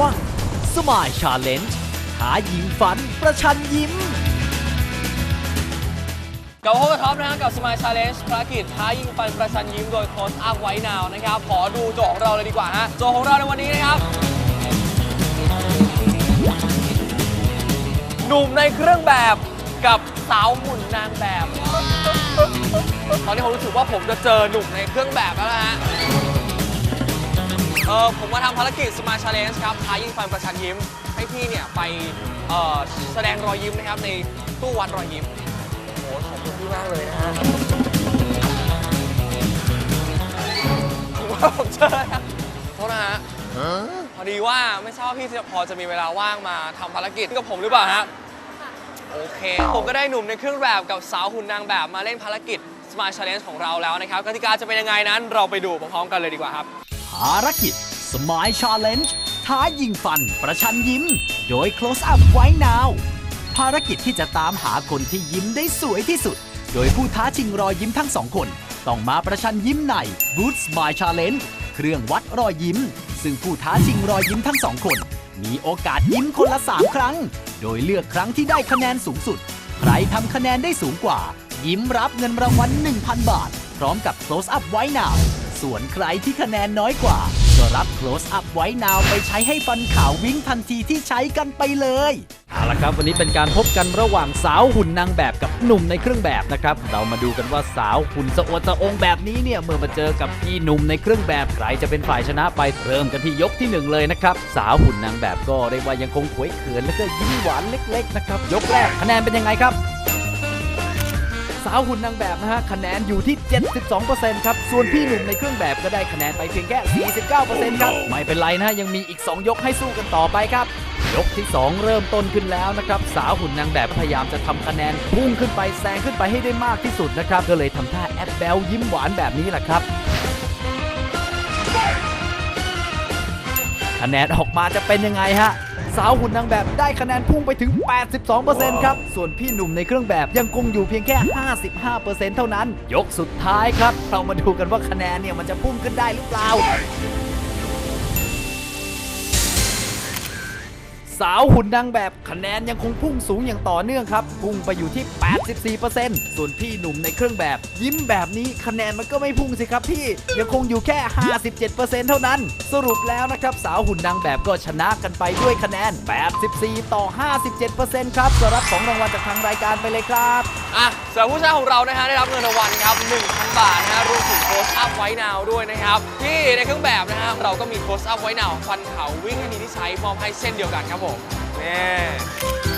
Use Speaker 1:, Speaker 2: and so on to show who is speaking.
Speaker 1: วง Smile Challenge หายิงฝันประชันยิ้ม
Speaker 2: กับโฮท็อปนะฮะกับ Smile Challenge ภารกิจท้ายิงฟันประชันยิ้มโดยโค้ชอัพไว้นาวนะครับ ขอดูโจทย์ของเราเลยดีกว่าฮะโจทย์ของเราในวันนี้นะครับ หนุ่มในเครื่องแบบกับสาวหมุนนางแบบ ตอนนี้ผมรู้สึกว่าผมจะเจอหนุ่มในเครื่องแบบแล้วนะฮะ เออผมมาทำภารกิจ Smile Challenge ครับท้ายิงฟันประชันยิ้ม ให้พี่เนี่ยไปเอ่อแสดงรอยยิ้มนะครับในตู้วัดรอยยิ้ม โอ้โหขอบคุณพี่มากเลยนะฮะถือว่าผมเจอนะโทษนะฮะพอดีว่าไม่ทราบว่าพี่จะพอจะมีเวลาว่างมาทำภารกิจกับผมหรือเปล่าฮะโอเค ผมก็ได้หนุ่มในเครื่องแบบกับสาวหุ่นนางแบบมาเล่นภารกิจ Smile Challenge ของเราแล้วนะครับกติกาจะเป็นยังไงนั้นเราไปดูพร้อมๆกันเลยดีกว่าครับ
Speaker 1: ภารกิจ Smile Challenge ท้ายิงฟันประชันยิ้ม โดย Close Up ไว้ Now ภารกิจที่จะตามหาคนที่ยิ้มได้สวยที่สุด โดยผู้ท้าชิงรอยยิ้มทั้งสองคน ต้องมาประชันยิ้มใน Boot Smile Challenge เครื่องวัดรอยยิ้ม ซึ่งผู้ท้าชิงรอยยิ้มทั้งสองคน มีโอกาสยิ้มคนละ 3 ครั้ง โดยเลือกครั้งที่ได้คะแนนสูงสุด ใครทำคะแนนได้สูงกว่า ยิ้มรับเงินรางวัล1,000 บาท พร้อมกับ Close Up ไว้ Now ส่วนใครที่คะแนนน้อยกว่า ก็รับ Close Up ไว้ Now ไปใช้ให้ฟันขาววิ่งทันทีที่ใช้กันไปเลย
Speaker 3: เอาละครับ วันนี้เป็นการพบกันระหว่างสาวหุ่นนางแบบกับหนุ่มในเครื่องแบบนะครับ เรามาดูกันว่าสาวหุ่นสะอวดสะองแบบนี้เนี่ย เมื่อมาเจอกับพี่หนุ่มในเครื่องแบบใครจะเป็นฝ่ายชนะไปเริ่มกันที่ยกที่หนึ่งเลยนะครับสาวหุ่นนางแบบก็เรียกว่ายังคงขวยเขินและก็ยิ้มหวานเล็ก ๆ นะครับยกแรกคะแนนเป็นยังไงครับ สาวหุ่นนางแบบนะฮะคะแนนอยู่ที่ 72%ครับ ส่วนพี่หนุ่มในเครื่องแบบก็ได้คะแนนไปเพียงแค่ 49%ครับ ไม่เป็นไรนะฮะยังมีอีก 2 ยกให้สู้กันต่อไปครับ ยกที่ 2 เริ่มต้นขึ้นแล้วนะครับ สาวหุ่นนางแบบพยายามจะทำคะแนนพุ่งขึ้นไปแซงขึ้นไปให้ได้มากที่สุดนะครับก็เลยทำท่าแอปแบลยิ้มหวานแบบนี้แหละครับคะแนนออกมาจะเป็นยังไงฮะ สาวหุ่นนางแบบได้คะแนนพุ่งไปถึง 82%ครับ ส่วนพี่หนุ่มในเครื่องแบบยังคงอยู่เพียงแค่ 55%เท่านั้น ยกสุดท้ายครับ เรามาดูกันว่าคะแนนเนี่ยมันจะพุ่งขึ้นได้หรือเปล่า สาวหุ่นดังแบบคะแนนยังคงพุ่งสูงอย่างต่อเนื่องครับ พุ่งไปอยู่ที่ 84%ส่วนพี่หนุ่มในเครื่องแบบ ยิ้มแบบนี้คะแนนมันก็ไม่พุ่งสิครับพี่ยังคงอยู่แค่ 57%เท่านั้น สรุปแล้วนะครับ สาวหุ่นนางแบบก็ชนะกันไปด้วยคะแนน 84 ต่อ 57%ครับสำหรับของรางวัลจากทางรายการไปเลยครับ
Speaker 2: อะสำหรับผู้ชนะของเรานะฮะได้รับเงินรางวัลครับ1,000 บาทนะฮะรวมถึงโค้ชอัพไว้นาวด้วยนะครับที่ในเครื่องแบบนะฮะเราก็มีโค้ชอัพไว้นาวฟันเขาวิ่งให้ดีที่ใช้มอบให้เช่นเดียวกันครับผมนี่